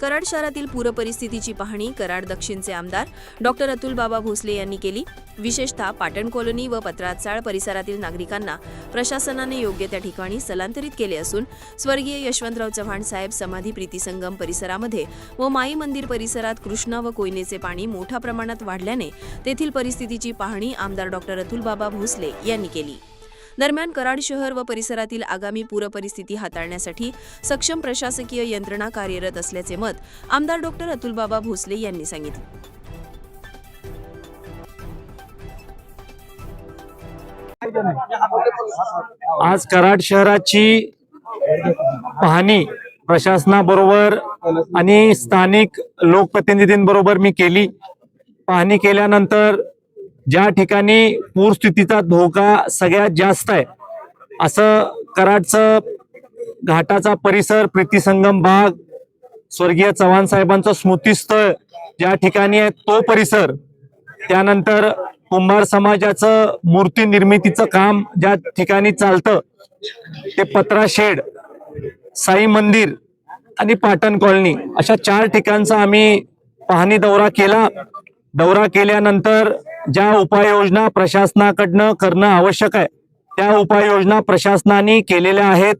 कराड शहरातील पूरपरिस्थितीची पाहणी कराड दक्षिणचे आमदार डॉक्टर अतुल बाबा भोसले यांनी केली. विशेषतः पाटण कॉलनी व पत्राचाळ परिसरातील नागरिकांना प्रशासनाने योग्य त्या ठिकाणी स्थलांतरित केले असून स्वर्गीय यशवंतराव चव्हाण साहेब समाधी प्रीतीसंगम परिसरामध्ये व माई मंदिर परिसरात कृष्णा व कोयनेचे पाणी मोठ्या प्रमाणात वाढल्याने तेथील परिस्थितीची पाहणी आमदार डॉक्टर अतुल बाबा भोसले यांनी केली. दरम्यान कराड शहर व परिसरातील आगामी पूरपरिस्थिती हाताळण्यासाठी सक्षम प्रशासकीय यंत्रणा कार्यरत असल्याचे मत आमदार डॉक्टर अतुलबाबा भोसले यांनी सांगितले. आज कराड शहराची पाहणी प्रशासनाबरोबर आणि स्थानिक लोकप्रतिनिधींबरोबर मी केली. पाहणी केल्यानंतर ज्या ठिकाणी पूरस्थितीचा धोका सगळ्यात जास्त आहे असं कराडचं घाटाचा परिसर प्रीतीसंगम भाग स्वर्गीय चव्हाण साहेबांचं स्मृतीस्थळ ज्या ठिकाणी आहे तो परिसर. त्यानंतर कुंभार समाजाचं मूर्ती निर्मितीचं काम ज्या ठिकाणी चालतं ते पत्रा शेड साई मंदिर आणि पाटण कॉलनी अशा चार ठिकाणचा आम्ही पाहणी दौरा केला. दौरा केल्यानंतर ज्या उपाययोजना प्रशासनाकडनं करणं आवश्यक आहे त्या उपाययोजना प्रशासनाने केलेल्या आहेत.